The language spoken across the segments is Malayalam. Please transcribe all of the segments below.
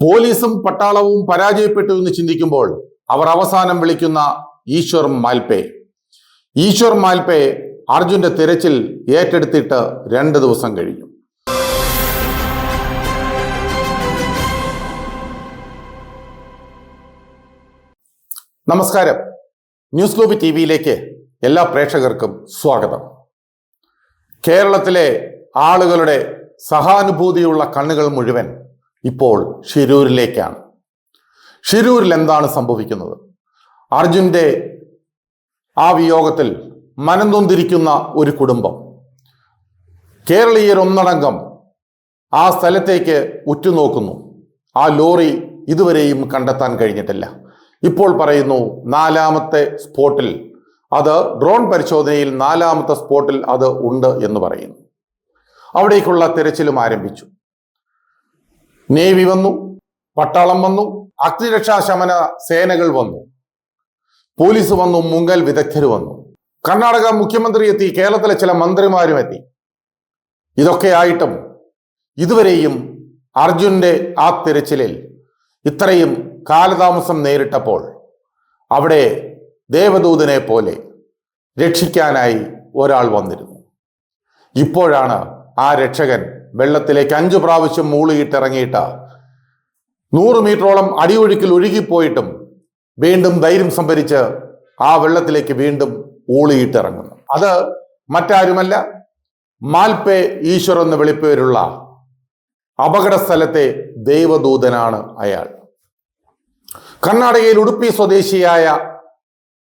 പോലീസും പട്ടാളവും പരാജയപ്പെട്ടു എന്ന് ചിന്തിക്കുമ്പോൾ അവർ അവസാനം വിളിക്കുന്ന ഈശ്വർ മാൽപേ. ഈശ്വർ മാൽപേ അർജുന്റെ തിരച്ചിൽ ഏറ്റെടുത്തിട്ട് രണ്ട് ദിവസം കഴിഞ്ഞു. നമസ്കാരം. ന്യൂസ് ഗ്ലോബി ടി വിയിലേക്ക് എല്ലാ പ്രേക്ഷകർക്കും സ്വാഗതം. കേരളത്തിലെ ആളുകളുടെ സഹാനുഭൂതിയുള്ള കണ്ണുകൾ മുഴുവൻ ഇപ്പോൾ ഷിരൂരിലേക്കാണ്. ഷിരൂരിൽ എന്താണ് സംഭവിക്കുന്നത്? അർജുന്റെ ആ വിയോഗത്തിൽ മനംതൊന്തിരിക്കുന്ന ഒരു കുടുംബം. കേരളീയർ ഒന്നടങ്കം ആ സ്ഥലത്തേക്ക് ഉറ്റുനോക്കുന്നു. ആ ലോറി ഇതുവരെയും കണ്ടെത്താൻ കഴിഞ്ഞിട്ടില്ല. ഇപ്പോൾ പറയുന്നു നാലാമത്തെ സ്പോട്ടിൽ അത് ഡ്രോൺ പരിശോധനയിൽ നാലാമത്തെ സ്പോട്ടിൽ അത് ഉണ്ട് എന്ന് പറയുന്നു. അവിടേക്കുള്ള തിരച്ചിലും ആരംഭിച്ചു. നേവി വന്നു പട്ടാളം വന്നു അഗ്നിരക്ഷാ ശമന സേനകൾ വന്നു പോലീസ് വന്നു മുങ്കൽ വിദഗ്ധർ വന്നു. കർണാടക മുഖ്യമന്ത്രി എത്തി കേരളത്തിലെ ചില മന്ത്രിമാരും എത്തി. ഇതൊക്കെ ആയിട്ടും ഇതുവരെയും അർജുന്റെ ആ തിരച്ചിലിൽ ഇത്രയും കാലതാമസം നേരിട്ടപ്പോൾ അവിടെ ദേവദൂതനെ പോലെ രക്ഷിക്കാനായി ഒരാൾ വന്നിരുന്നു. ഇപ്പോഴാണ് ആ രക്ഷകൻ വെള്ളത്തിലേക്ക് അഞ്ചു പ്രാവശ്യം മൂളിയിട്ടിറങ്ങിയിട്ട്. നൂറ് മീറ്ററോളം അടിയൊഴുക്കിൽ ഒഴുകിപ്പോയിട്ടും വീണ്ടും ധൈര്യം സംഭരിച്ച് ആ വെള്ളത്തിലേക്ക് വീണ്ടും ഊളിയിട്ടിറങ്ങുന്നു. അത് മറ്റാരുമല്ല മാൽപേ ഈശ്വർ എന്ന് വിളിപ്പേരുള്ള അപകട സ്ഥലത്തെ ദൈവദൂതനാണ് അയാൾ. കർണാടകയിൽ ഉടുപ്പി സ്വദേശിയായ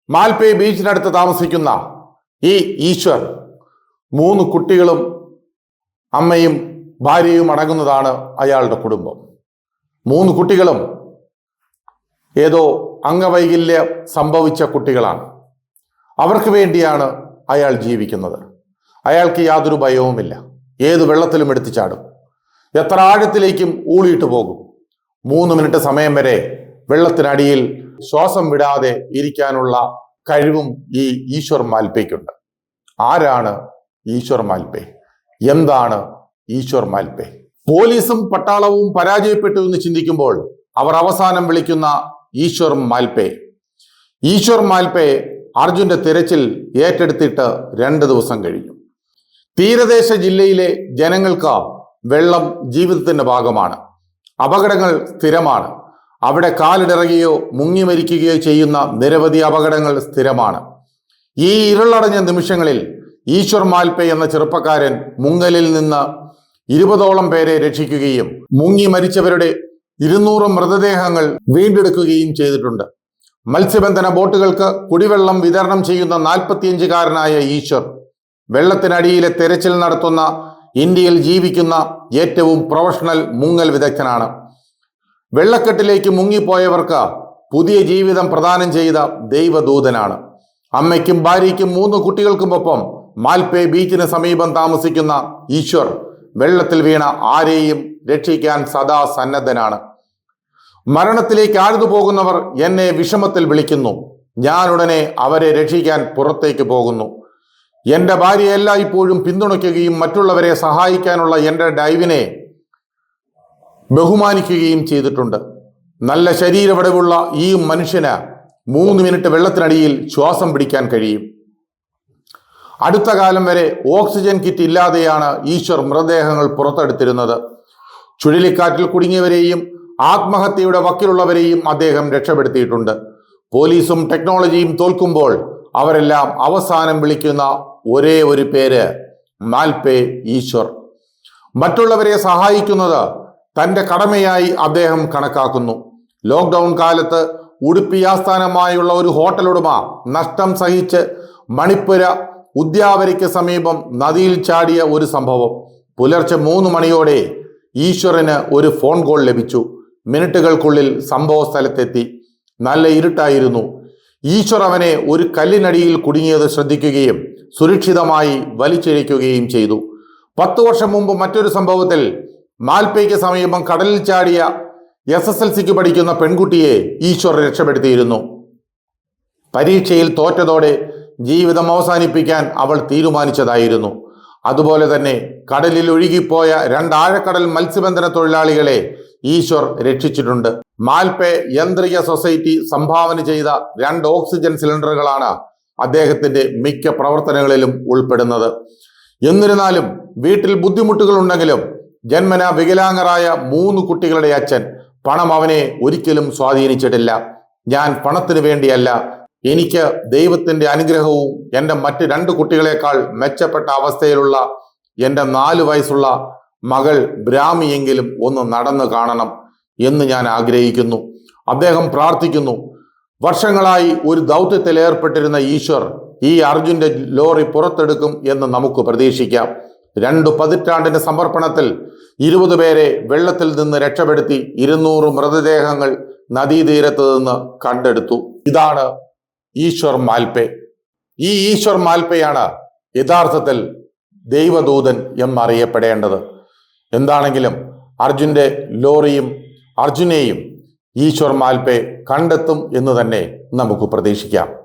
മാൽപേ ബീച്ചിനടുത്ത് താമസിക്കുന്ന ഈ ഈശ്വർ മൂന്ന് കുട്ടികളും അമ്മയും ഭാര്യയും അടങ്ങുന്നതാണ് അയാളുടെ കുടുംബം. മൂന്ന് കുട്ടികളും ഏതോ അംഗവൈകല്യം സംഭവിച്ച കുട്ടികളാണ്. അവർക്ക് വേണ്ടിയാണ് അയാൾ ജീവിക്കുന്നത്. അയാൾക്ക് യാതൊരു ഭയവുമില്ല. ഏത് വെള്ളത്തിലും എടുത്തു ചാടും. എത്ര ആഴത്തിലേക്കും ഊളിയിട്ട് പോകും. മൂന്ന് മിനിറ്റ് സമയം വരെ വെള്ളത്തിനടിയിൽ ശ്വാസം വിടാതെ ഇരിക്കാനുള്ള കഴിവും ഈ ഈശ്വർ മാൽപ്പയ്ക്കുണ്ട് ആരാണ് ഈശ്വർ മാൽപ്പേ? എന്താണ് ഈശ്വർ മാൽപേ? പോലീസും പട്ടാളവും പരാജയപ്പെട്ടു എന്ന് ചിന്തിക്കുമ്പോൾ അവർ അവസാനം വിളിക്കുന്ന ഈശ്വർ മാൽപേ. ഈശ്വർ മാൽപേ അർജുന്റെ തിരച്ചിൽ ഏറ്റെടുത്തിട്ട് രണ്ട് ദിവസം കഴിഞ്ഞു. തീരദേശ ജില്ലയിലെ ജനങ്ങൾക്ക് വെള്ളം ജീവിതത്തിന്റെ ഭാഗമാണ്. അപകടങ്ങൾ സ്ഥിരമാണ്. അവിടെ കാലിടറുകയോ മുങ്ങി മരിക്കുകയോ ചെയ്യുന്ന നിരവധി അപകടങ്ങൾ സ്ഥിരമാണ്. ഈ ഇരുളടഞ്ഞ നിമിഷങ്ങളിൽ ഈശ്വർ മാൽപേ എന്ന ചെറുപ്പക്കാരൻ മുങ്ങലിൽ നിന്ന് ഇരുപതോളം പേരെ രക്ഷിക്കുകയും മുങ്ങി മരിച്ചവരുടെ ഇരുന്നൂറ് മൃതദേഹങ്ങൾ വീണ്ടെടുക്കുകയും ചെയ്തിട്ടുണ്ട്. മത്സ്യബന്ധന ബോട്ടുകൾക്ക് കുടിവെള്ളം വിതരണം ചെയ്യുന്ന നാൽപ്പത്തിയഞ്ചുകാരനായ ഈശ്വർ വെള്ളത്തിനടിയിലെ തെരച്ചിൽ നടത്തുന്ന ഇന്ത്യയിൽ ജീവിക്കുന്ന ഏറ്റവും പ്രൊഫഷണൽ മുങ്ങൽ വിദഗ്ധനാണ്. വെള്ളക്കെട്ടിലേക്ക് മുങ്ങിപ്പോയവർക്ക് പുതിയ ജീവിതം പ്രദാനം ചെയ്ത ദൈവദൂതനാണ്. അമ്മയ്ക്കും ഭാര്യയ്ക്കും മൂന്ന് കുട്ടികൾക്കുമൊപ്പം മാൽപേ ബീച്ചിന് സമീപം താമസിക്കുന്ന ഈശ്വർ വെള്ളത്തിൽ വീണ ആരെയും രക്ഷിക്കാൻ സദാ സന്നദ്ധനാണ്. മരണത്തിലേക്ക് ആഴ്ന്നു പോകുന്നവർ എന്നെ വിഷമത്തിൽ വിളിക്കുന്നു. ഞാൻ ഉടനെ അവരെ രക്ഷിക്കാൻ പുറത്തേക്ക് പോകുന്നു. എന്റെ ഭാര്യ എല്ലായ്പ്പോഴും പിന്തുണയ്ക്കുകയും മറ്റുള്ളവരെ സഹായിക്കാനുള്ള എന്റെ ഡൈവിനെ ബഹുമാനിക്കുകയും ചെയ്തിട്ടുണ്ട്. നല്ല ശരീരവടവുള്ള ഈ മനുഷ്യന് മൂന്ന് മിനിറ്റ് വെള്ളത്തിനടിയിൽ ശ്വാസം പിടിക്കാൻ കഴിയും. അടുത്ത കാലം വരെ ഓക്സിജൻ കിറ്റ് ഇല്ലാതെയാണ് ഈശ്വർ മൃതദേഹങ്ങൾ പുറത്തെടുത്തിരുന്നത്. ചുഴലിക്കാറ്റിൽ കുടുങ്ങിയവരെയും ആത്മഹത്യയുടെ വക്കിലുള്ളവരെയും അദ്ദേഹം രക്ഷപ്പെടുത്തിയിട്ടുണ്ട്. പോലീസും ടെക്നോളജിയും തോൽക്കുമ്പോൾ അവരെല്ലാം അവസാനം വിളിക്കുന്ന ഒരേ ഒരു പേര് മാൽപേ ഈശ്വർ. മറ്റുള്ളവരെ സഹായിക്കുന്നത് തന്റെ കടമയായി അദ്ദേഹം കണക്കാക്കുന്നു. ലോക്ക്ഡൗൺ കാലത്ത് ഉടുപ്പി ആസ്ഥാനമായുള്ള ഒരു ഹോട്ടൽ ഉടമ നഷ്ടം സഹിച്ച് മണിപ്പുര ഉദ്യാവരിക്ക് സമീപം നദിയിൽ ചാടിയ ഒരു സംഭവം. പുലർച്ചെ മൂന്ന് മണിയോടെ ഈശ്വരന് ഒരു ഫോൺ കോൾ ലഭിച്ചു. മിനിറ്റുകൾക്കുള്ളിൽ സംഭവ സ്ഥലത്തെത്തി. നല്ല ഇരുട്ടായിരുന്നു. ഈശ്വർ അവനെ ഒരു കല്ലിനടിയിൽ കുടുങ്ങിയത് ശ്രദ്ധിക്കുകയും സുരക്ഷിതമായി വലിച്ചിഴയ്ക്കുകയും ചെയ്തു. പത്തു വർഷം മുമ്പ് മറ്റൊരു സംഭവത്തിൽ മാൽപ്പയ്ക്ക് സമീപം കടലിൽ ചാടിയ എസ് എസ് എൽ സിക്ക് പഠിക്കുന്ന പെൺകുട്ടിയെ ഈശ്വർ രക്ഷപ്പെടുത്തിയിരുന്നു. പരീക്ഷയിൽ തോറ്റതോടെ ജീവിതം അവസാനിപ്പിക്കാൻ അവൾ തീരുമാനിച്ചതായിരുന്നു. അതുപോലെ തന്നെ കടലിൽ ഒഴുകിപ്പോയ രണ്ടാഴക്കടൽ മത്സ്യബന്ധന തൊഴിലാളികളെ ഈശ്വർ രക്ഷിച്ചിട്ടുണ്ട്. മാൽപേ യന്ത്രിക സൊസൈറ്റി സംഭാവന ചെയ്ത രണ്ട് ഓക്സിജൻ സിലിണ്ടറുകളാണ് അദ്ദേഹത്തിന്റെ മിക്ക പ്രവർത്തനങ്ങളിലും ഉൾപ്പെടുന്നത്. എന്നിരുന്നാലും വീട്ടിൽ ബുദ്ധിമുട്ടുകൾ ഉണ്ടെങ്കിലും ജന്മന വികലാംഗരായ മൂന്ന് കുട്ടികളുടെ അച്ഛൻ പണം അവനെ ഒരിക്കലും സ്വാധീനിച്ചിട്ടില്ല. ഞാൻ പണത്തിന് വേണ്ടിയല്ല എനിക്ക് ദൈവത്തിന്റെ അനുഗ്രഹവും എന്റെ മറ്റ് രണ്ട് കുട്ടികളെക്കാൾ മെച്ചപ്പെട്ട അവസ്ഥയിലുള്ള എന്റെ നാല് വയസ്സുള്ള മകൾ ബ്രാഹ്മിയെങ്കിലും ഒന്ന് നടന്നു കാണണം എന്ന് ഞാൻ ആഗ്രഹിക്കുന്നു. അദ്ദേഹം പ്രാർത്ഥിക്കുന്നു. വർഷങ്ങളായി ഒരു ദൗത്യത്തിൽ ഏർപ്പെട്ടിരുന്ന ഈശ്വർ ഈ അർജുന്റെ ലോറി പുറത്തെടുക്കും എന്ന് നമുക്ക് പ്രതീക്ഷിക്കാം. രണ്ടു പതിറ്റാണ്ടിന്റെ സമർപ്പണത്തിൽ ഇരുപത് പേരെ വെള്ളത്തിൽ നിന്ന് രക്ഷപ്പെടുത്തി ഇരുന്നൂറ് മൃതദേഹങ്ങൾ നദീതീരത്ത് നിന്ന് കണ്ടെടുത്തു. ഇതാണ് ഈശ്വർ മാൽപേ. ഈ ഈശ്വർ മാൽപയാണ് യഥാർത്ഥത്തിൽ ദൈവദൂതൻ എന്നറിയപ്പെടേണ്ടത്. എന്താണെങ്കിലും അർജുന്റെ ലോറിയും അർജുനെയും ഈശ്വർ മാൽപേ കണ്ടെത്തും എന്ന് തന്നെ നമുക്ക് പ്രതീക്ഷിക്കാം.